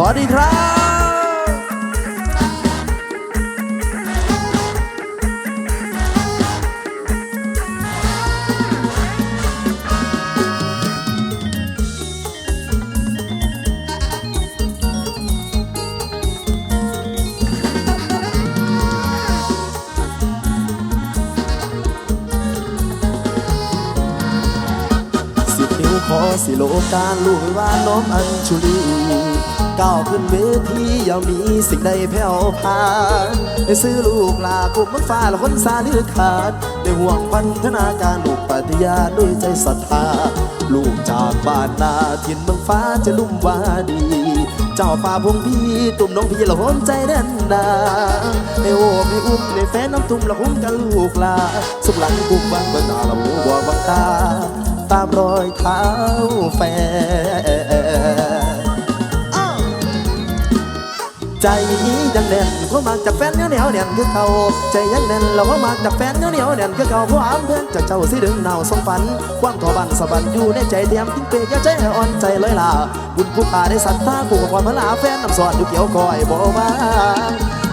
สวัสดีครับสิบนิ้วขอสิโลการลูกว่าน้องอัญชุลี ก้าวขึ้นเวทีอย่ามีสิ่งใดแผ่วพานได้ซื้อลูกลาคุมมันฟ้าและคนสาลือขาดได้ห่วงพันธนาการลูกปฏิญาด้วยใจศรัทธา ลูกจากบ้านนาถิ่นเมืองฟ้าจะลุ่มวาดี เจ้าป่าพงพี่ตุ่มน้องพี่ละหนใจแน่นดาในโอ้ไม่อุ้มในแฟนน้ำตุ่มละหุ้มกันลูกลาสุขหลังกุมบังเบิ่งหน้าละหูบัวบังตาตามรอยเท้าแฟน ใจยังแน่นก็มาจากแฟนเหนียวเหนียวแน่นคือเขาใจยังแน่นเราก็มาจากแฟนเหนียวเหนียวแน่นคือเขาเพราะอ้ำเพื่อนจากเจ้าสิดึงหนาวสงฝัน ความทอบันสะบันอยู่ในใจเตรียมทิ้งเปยอย่าใจอ่อนใจเลยล่ะบุญผู้ขาได้สัตตาผู้กับความพลาแฟนน้ำสอนอยู่เกี่ยวก้อยบ่มา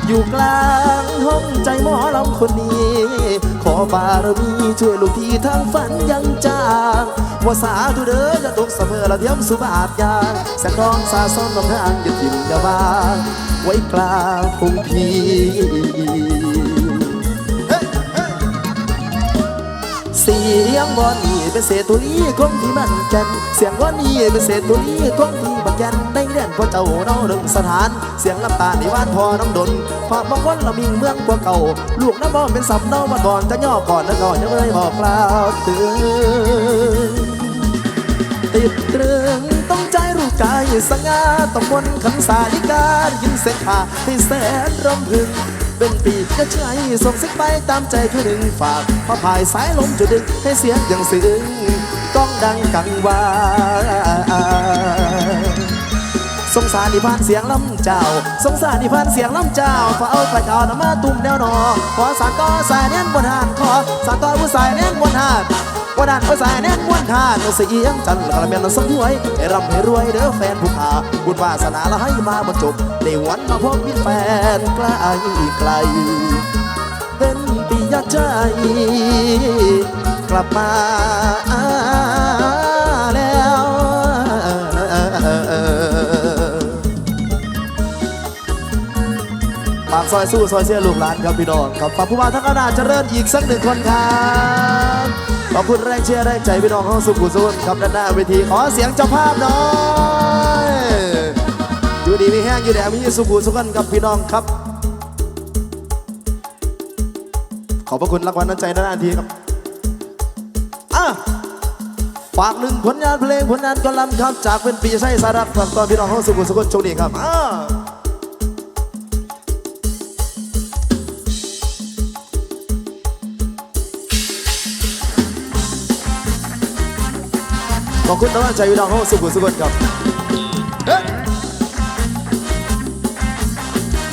อยู่กลางห้องใจหมอลำคนนี้ ขอบารมีช่วยลูกที่ทางฝันยังจางว่าสาธุเด้อจะตกสะเพอละเทียมสุบาทยางแสงทองสาซ้อนลำทางอย่าทิ่มอย่าบาง ไว้กลางคงพีเสียงวอนนี่เป็นเศษตุลีของที่มันแกัน เสียงวอนนี่เป็นเศษตุลีของที่บักแกันในเรื่องพ่อเจ้าเนาหนึ่งสถาน เสียงลำตาในวานพอน้ำดนฝากบางคนเรามีเมืองกว่าเก่า ลูกน้ำบ่เป็นสับเนามาก่อนจะย่อก่อนแล้วก่อนจะเลยบอกกล่าวถึงติดตรึงต้อง กายสง่าต้องมนขันสาลิกายินเส้นผ่าให้แสนรำพึง เป็นปีกจะใช้ส่งสิกไปตามใจคือหนึ่งฝากพระพายสายลมจะดึงให้เสียงอย่างซึ้งก้องดังกังวานสงสารนิพานเสียงลำเจ้า สงสารนิพานเสียงลำเจ้าฝ่าเอาไปเจ้าน้ำมาตุ่มแนวนอขอสานต่อสายแน่นบนหานขอสานต่อผู้สายแน่นบนหาน บนหานผู้สายแน่นบนหานเอเสียงจันทร์กระเมียนสมวยให้ร่ำให้รวยเด้อแฟนผู้ขาบุญวาสนาละให้มาบรรจบในวันมาพบมิตรแฟนไกลไกล เป็นปียใจ กลับมาแล้วปากซอยสู้ซอยเสียลูกหลานครับพี่น้องครับฝากผู้ว่าทั้งคณะเจริญอีกสักหนึ่งคนครับ ขอบคุณแรงเชียร์แรงใจพี่น้องของสุขุมสุนครับด้านหน้าเวทีขอเสียงเจ้าภาพหน่อยอยู่ดีมีแห้งอยู่แดงมีสุขุมสุขกับพี่น้องครับ ขอบพระคุณรางวัลน้ำใจด้านหน้าทีครับอะฝากหนึ่งผลงานเพลงผลงานกลำครับจากเป็นปีไส้สารักฝากตอนพี่น้องของสุขุมสุขโชคดีครับอ่า ขอบคุณน้ำใจวิดองของสุขุมสุขครับเฮ้ย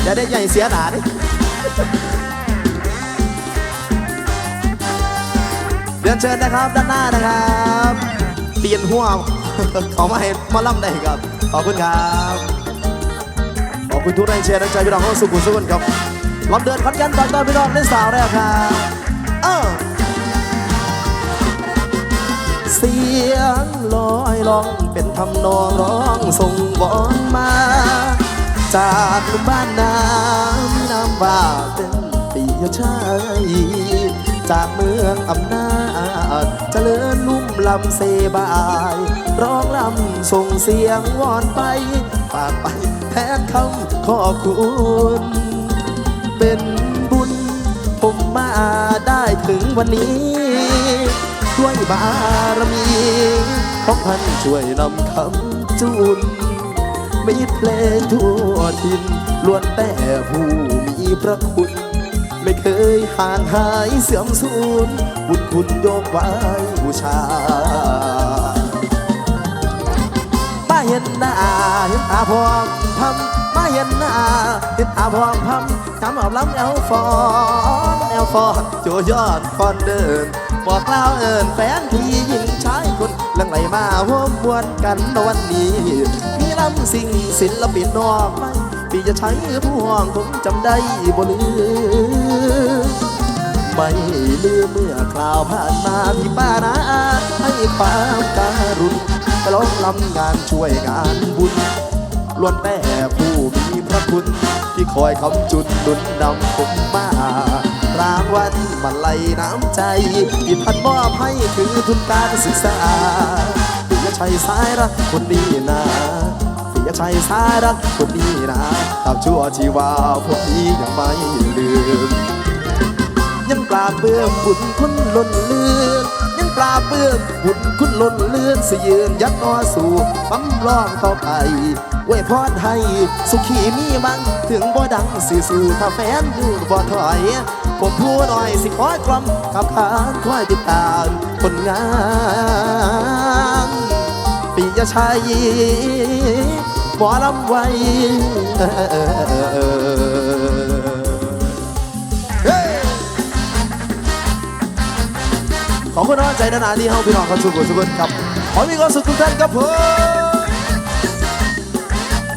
อย่าได้ใหญ่เสียหนาดิเรียนเชิญนะครับด้านหน้านะครับเปลี่ยนหัวขามาให้มาล่ำได้ครับ ขอบคุณครับขอบคุณทุกแรงเชียร์น้ำใจพี่น้องของสุขุมสุขครับลำเดินขอนแก่นบางตอนพี่น้องเล่นสาวแล้วครับเออ เสียงลอยลองเป็นทำนองร้องส่งบอนมา จากบ้านน้ำน้ำว่าเป็นปียชัยจากเมืองอำนาจเจริญลุ่มลำเซบาย ร้องลำส่งเสียงวอนไปฝากไปแทนคำขอบคุณ เป็นบุญผมมาได้ถึงวันนี้ ด้วยบารมีของท่านช่วยนำคำจุนมีเพลงทั่วทินล้วนแต่ผู้มีพระคุณ ไม่เคยห่างหายเสื่อมสูญบุญคุณยกไว้บูชามาเห็นหน้าเห็นตาพองทำมาเห็นหน้าเห็นตาพองทำทำเอาล้ำแอลฟอนแอลฟอนโจยอดฟอนเดิน บอกเล่าวเอินแฟนที่ยิงชายคนลังไหลมาห่วมมวนกันวันนี้ มีลำสิ่งศิลปินนอกไม่พี่จะใช้ผู้ห้องคงจำได้บ่ลืมไม่ลืมเมื่อคราวผ่านมาพี่ป้านาอาให้ความการุณไปร้องลำงานช่วยงานบุญล้วนแต่ผู้มีพระคุณที่คอยคำจุนหนุนนำผมมาางวัลมาไล่น้ำใจที่พันมอบให้คือทุนการศึกษาปิยชัยสายรักคนนี้นะปิยชัยสายรักคนนี้นะตาบชั่วชีวาผมนี้ยังไม่ลืม ยังปลาเปื้อบุญคุณล้นเลือนยังปลาเปื้อบุญคุณล้นเลือนสยืนยัดนอสู่ปั๊มร้องต่อไปไว้พรให้ สุขีมีมัง ถึงบ่ดังสิสู่ถ้าแฟนอยู่บ่ถอย ผมผู้หน่อยสิคอยกล่อมขับขานคอยติดตามผลงานปีจะชัยหมอลำไว้ขอบคุณน้องใจนานาที่เฮาพี่น้องเขาสุขสุขครับ ขอมีความสุขทุกท่านครับผม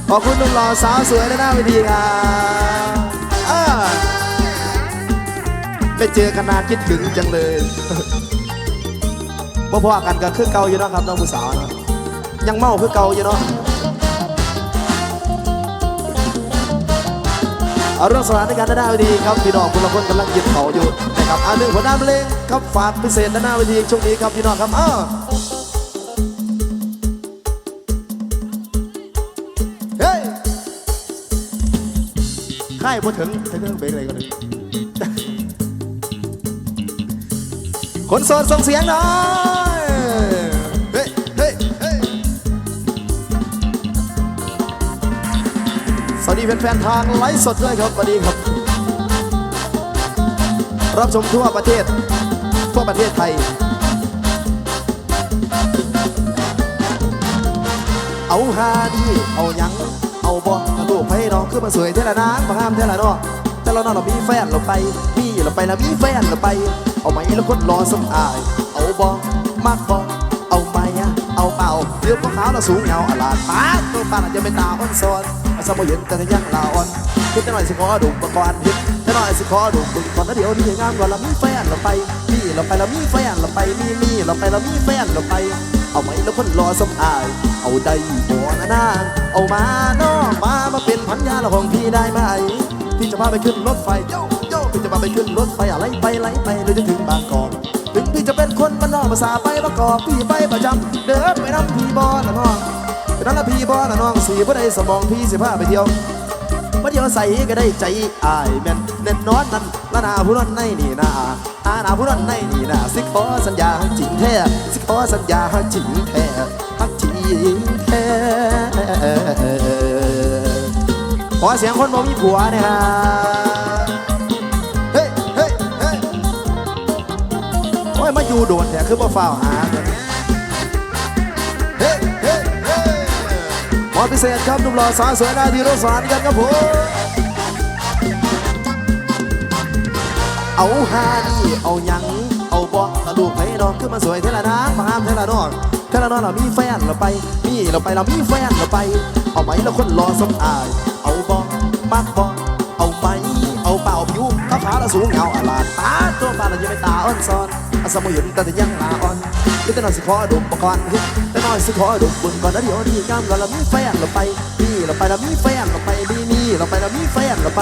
ขอบคุณนุ่มหล่อสาวสวยในหน้าเวทีครับ ได้เจอกันนานคิดถึงจังเลยบ่พอกันก็คือเก่าอยู่เนาะครับน้องผู้สาวนะยังเมาคือเก่าอยู่เนาะเอาเรื่องสถานการณ์ด้านหน้าเวทีครับพี่น้องคนละคนกำลังกินเขาอยู่นะครับอันหนึ่งผลงานเพลงครับฝากพิเศษด้านหน้าเวทีช่วงนี้ครับพี่น้องครับอ้าเฮ้ยค่ายพอถึงถึงเรื่องเบรกอะไรกันเลย คนโสดส่งเสียงหน่อยเฮ้ยเฮ้ยเฮ้ยสวัสดีแฟนๆทางไลฟ์สดด้วยครับสวัสดีครับ รับชมทั่วประเทศ ทั่วประเทศไทย เอาฮาดี เอายัง เอาบอลกระดูกให้น้องขึ้นมาสวยเท่าละนามาห้ามเท่าละเนาะแต่เราเนาะเรามีแฟนเราไป มีเราไปแล้วมีแฟนเราไป เอาไหมแล้วคนรอสมอาย เอาบอมากบอเอาไหมอะเอาเปล่าเดี๋ยวพวกเขาเราสูงเงาอลาดปาตัวปานอาจจะเป็นตาอ่อนซอนสมอเย็นแต่ยังลาอ่อนคิดจะหน่อยสิขอดุมาก่อนพิดจะหน่อยสิขอดุมก่อนแล้วเดี๋ยวนี้งามกว่าเรามีแฟนเราไปมีเราไปแล้วมีแฟนเราไปมีมีเราไปแล้วมีแฟนเราไป เอาไหมแล้วคนรอสมอาย เอาได้บ่นะนางเอามาน้อมามาเป็นพันยาละของพี่ได้ไหมพี่จะพาไปขึ้นรถไฟาไปขึ้นรถไฟอะไรไปไหลไปเลยจะถึงบางกอกถึงพี่จะเป็นคนบ้านนอกภาษาไปบางกอกพี่ไปประจำเดินไปน้ำพี่บอละน้องไปนั่นละพี่บอละน้องสี่บ่ได้สมองพี่สิพาไปเที่ยวมาเที่ยวใส่ก็ได้ใจอายแม่นเน้นนอนนั่นละนาผู้นั้นในนี่นาอานาผู้นั้นในนี่นาสิขอสัญญาจริงแท้สิขอสัญญาจริงแท้ฮักจริงแท้ขอเสียงคนบ่มีผัวเนยฮะเโอ้โดนแต่คือบ่ฟ้าวหาเฮ้เฮ้เฮ้มอพิเศษครับหนุ่มหล่อสาวสวยหน้าที่รถสารกันครับผมเอาฮานี่เอาหยังเอาบอกกระดูกไผ่นอนขึ้นมาสวยเท่าละนามาห้ามเท่าละนองเท่าละนองเรามีแฟนเราไปมีเราไปเรามีแฟนเราไป เอาไหมเราคนรอสมอาย เอาบอกมากบอกเอาไหมเอาเปล่าผิวขาวขาวแล้วสูงเงาอลาดตาตัวปลาเราจะไม่ตาอ่อนซ้อน อาสมยุนแต่ยังลาอ่อนก็แต่น้อยสิขอดุมประกอนแต่น้อยสิขอดุมบุญก่อนนะเดี๋ยวนี้กำลังเรามีแฟนเราไปมีเราไปเรามีแฟนเราไปมีมีเราไปเรามีแฟนเราไป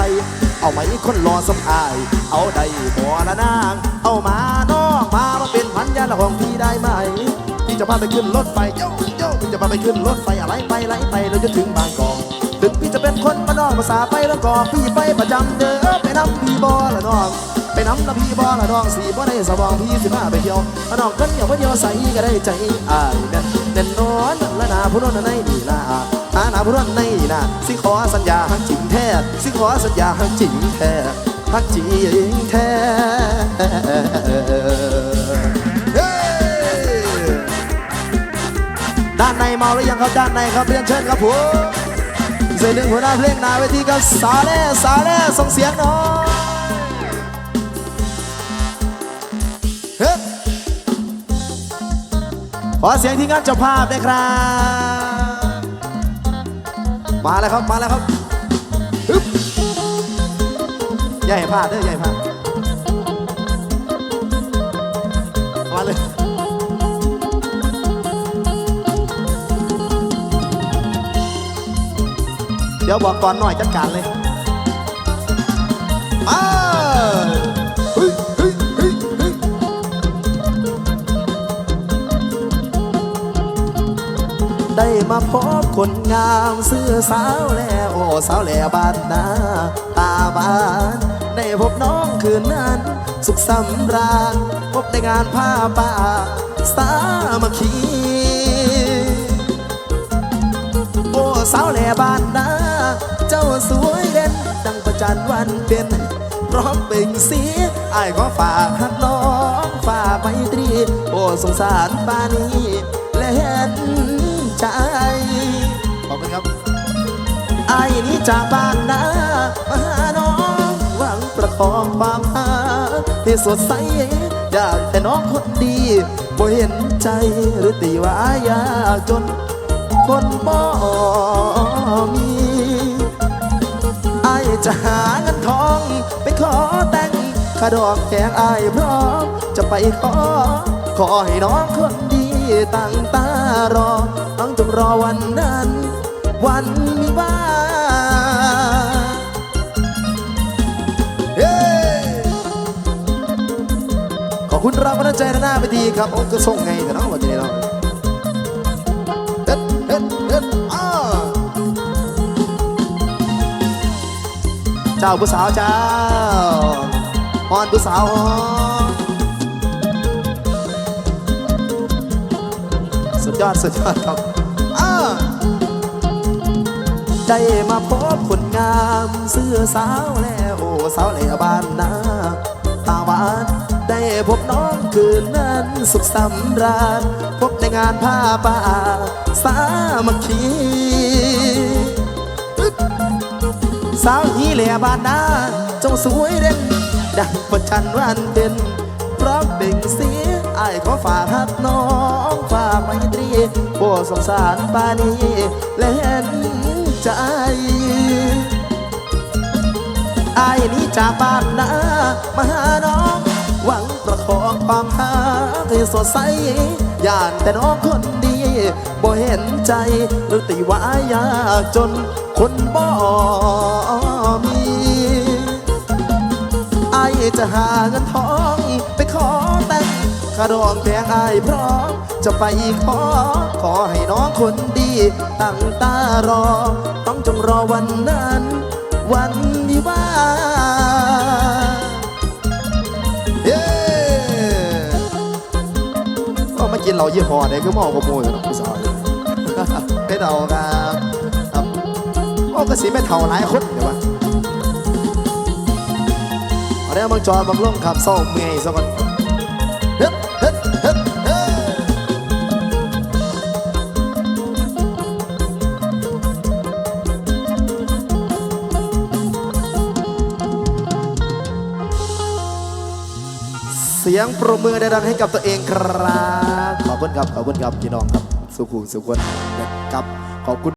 เอาไหมคนรอสมอาย เอาได้หัวละนาง เอามาน้องมามาเป็นพันยาละของพี่ได้ไหมพี่จะพาไปขึ้นรถไฟโยโย่พี่จะพาไปขึ้นรถไฟอะไรไปไหลไปเราจะถึงบางกอกถึงพี่จะเป็นคนมานนอกภาษาไปแล้วก็พี่ไปประจำเด้อไปนำพี่บอละน้อง ไปน้ำละพี่บอละน้องสีบ่ได้สมองพี่สิพาไปเที่ยวน้องกันเดียวเดียวใส่ก็ได้ใจอ่ายแน่นแน่นนอนละนาผู้นนในนี่นาอานาผู้นนในนี่นาสิขอสัญญาหักจริงแท้สิขอสัญญาหักจริงแท้หักจริงแท้ด้านในเมาหรือยังครับด้านในครับเรียนเชิญครับผมเสียงหนึ่งหัวหน้าเพลงนาเวทีกับสาเล่สาเล่ส่งเสียงหน่อย อเสียงที่งานเจ้าภาพด้วยครับ มาแล้วครับ มาแล้วครับฮึบให้พลาดเด้ออย่าให้พลาดมาเลยเดี๋ยวบอกก่อนหน่อยจัดการเลย มาพบคนงามซื้อสาวแล้วโอ้สาวแหล่บ้านนาตาบ้านได้พบน้องคืนนั้น สุขสำราญพบในงานผ้าป่า สามัคคีโอ้สาวแหล่บ้านนาเจ้าสวยเด่นดังประจันวันเป็นพร้อมเป็นสีไอ้ก็ฝากหักน้องฝากไมตรี โอ้สงสารปานีและเห็น ไอ้นี่จากบ้านนามาหาน้องหวังประคองความหาให้สดใสอยากแต่น้องคนดีบ่เห็นใจหรือตีว่ายากจนคนบ่มีไอายจะหาเงินทองไปขอแต่งขาดอกแจงไอายพร้อมจะไปขอ ขอให้น้องคนดีตั้งตารอ ต้องจงรอวันนั้น วันมีบ้า คุณรับพระใจหน้าไปดีครับโอ้ก็ส่งไงแต่น้องวันนี้เนาะเฮ็ดเฮ็ดเฮ็ดอ้าเจ้าผู้สาวเจ้าฮอนผู้สาวฮอนสุดยอดสุดยอดครับอ้าได้มาพบคนงามเสื้อสาวแล้วโอ้สาวแล้วบ้านนาตาหวาน ได้พบน้องคืนนั้นสุขสำราญพบในงานผ้าป่า สามัคคีสาวฮีเหล่บ้านนาจงสวยเด่นดังประจันวันเป็นพร้อมเบ่งเสียไอ้ขอฝากหักน้องฝากไมตรีโอ้สงสารปานีและเห็นใจไอ้นี้จากบ้านนามาหาน้อง ประคองความหาให้สดใสย่านแต่น้องคนดีบ่เห็นใจหรือติว่ายากจนคนบ่มีไอจะหาเงินทองไปขอแต่งข้าดองแพงไอพร้อมจะไปขอ ขอให้น้องคนดี ตั้งตารอ ต้องจงรอวันนั้น วันวิวา นเหล้ายี่ห้อไหนก็มองขโมยนะผู้สาวไม่เดาครับครับโอ้ก็สีไม่เท่าหลายคนเดี๋ยววะเอาเดี๋ยบางจอบางลงขับเศร้าเมื่อยสักก่อนเฮ็ดเฮ็ดเฮ็ดเสียงปรบมือดังให้กับตัวเองครับ อบคุณครับขอบคุณครับพี่น้องครับ สุขุมสุขวนนะครับขอบคุณ